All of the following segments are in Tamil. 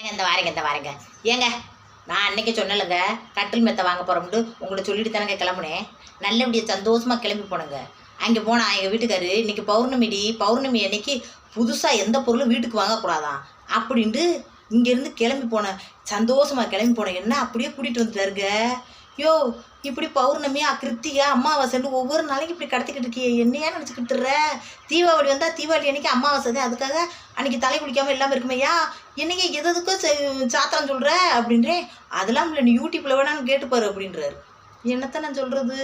ஏங்க இந்த வாரங்க இந்த வாரங்க. ஏங்க நான் அன்னைக்கு சொன்னேன்லங்க கட்டில் மெத்தை வாங்க போகிறோம்னு உங்களை சொல்லிட்டு தானங்க கிளம்புனேன் நல்லபடியாக சந்தோஷமாக கிளம்பி போனேங்க. அங்கே போனால் எங்கள் வீட்டுக்காரு இன்றைக்கி பௌர்ணமிடி பௌர்ணமி அன்னைக்கு புதுசாக எந்த பொருளும் வீட்டுக்கு வாங்கக்கூடாதான். அப்படின்ட்டு இங்கேருந்து கிளம்பி போனேன் சந்தோஷமாக கிளம்பி போனேன் என்ன அப்படியே கூட்டிகிட்டு வந்துட்டாருங்க. யோ இப்படி பௌர்ணமியா கிருத்திகா அமாவாசைன்னு ஒவ்வொரு நாளைக்கு இப்படி கடத்திக்கிட்டு இருக்கியே. என்னையா நினச்சிக்கிட்டுற தீபாவளி வந்தால் தீபாவளி அன்னைக்கு அமாவாசை தான். அதுக்காக அன்னைக்கு தலை குளிக்காமல் இல்லாமல் இருக்குமையா? என்னைக்கு எது எதுக்கும் சாத்திரம் சொல்கிற அப்படின்றேன் அதெல்லாம் இல்லை நீ யூடியூப்பில் வேணாலும் கேட்டுப்பாரு அப்படின்றாரு. என்னத்த நான் சொல்கிறது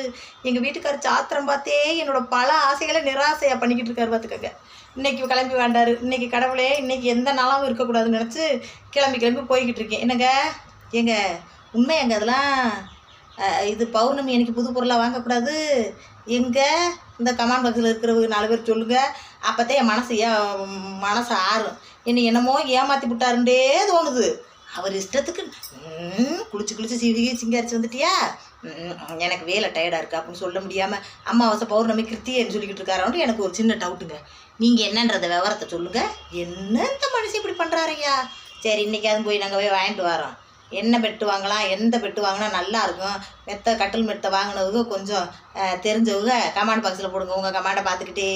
எங்கள் வீட்டுக்கார் சாத்திரம் பார்த்தே என்னோடய பல ஆசைகளை நிராசையாக பண்ணிக்கிட்டு இருக்காரு பார்த்துக்கங்க இன்னைக்கு கிளம்பி வேண்டாரு. இன்றைக்கி கடவுளே இன்றைக்கி எந்த நாளாகவும் இருக்கக்கூடாதுன்னு நினச்சி கிளம்பி கிளம்பி போய்கிட்டு இருக்கேன். என்னங்க? ஏங்க எங்க அதெல்லாம்? இது பௌர்ணமி எனக்கு புது பொருளாக வாங்கக்கூடாது. எங்கே? இந்த கமாண்ட் பாக்ஸில் இருக்கிறவங்க நாலு பேர் சொல்லுங்கள் அப்போத்தான் என் மனசு ஏன் மனசு ஆறும். என்னை என்னமோ ஏமாற்றி விட்டாருண்டே தோணுது. அவர் இஷ்டத்துக்கு ம், குளிச்சு குளிச்சு சிவிகி சிங்காரிச்சு வந்துட்டியா? எனக்கு வேலை டயர்டாக இருக்குது அப்படின்னு சொல்ல முடியாமல் அம்மாவாசை பௌர்ணமி கிருத்தியன்னு சொல்லிக்கிட்டு இருக்காரான்னு எனக்கு ஒரு சின்ன டவுட்டுங்க நீங்கள் என்னன்றத விவரத்தை சொல்லுங்கள் என்ன இந்த மனுஷன் இப்படி பண்ணுறாருய்யா சரி இன்னைக்காவது போய் நாங்கள் போய் வாங்கிட்டு வரோம். என்ன பெட்டு வாங்கலாம் எந்த பெட்டு வாங்கினா நல்லாயிருக்கும் மெத்த கட்டில் மெத்தை வாங்கினவங்க கொஞ்சம் தெரிஞ்சவங்க கமாண்ட் பாக்ஸில் போடுங்க. உங்கள் கமாண்டை பார்த்துக்கிட்டே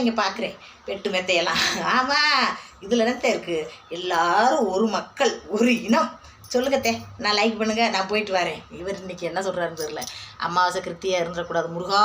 இங்கே பார்க்குறேன். பெட்டு மெத்தையெல்லாம். ஆமாம் இதில் என்னத்த இருக்குது எல்லாரும் ஒரு மக்கள் ஒரு இனம். சொல்லுங்கத்தே நான் லைக் பண்ணுங்கள் நான் போயிட்டு வரேன். இவர் இன்றைக்கி என்ன சொல்கிறாருன்னு தெரியல. அமாவாசை கிருத்தியாக இருந்துடக்கூடாது. முருகா!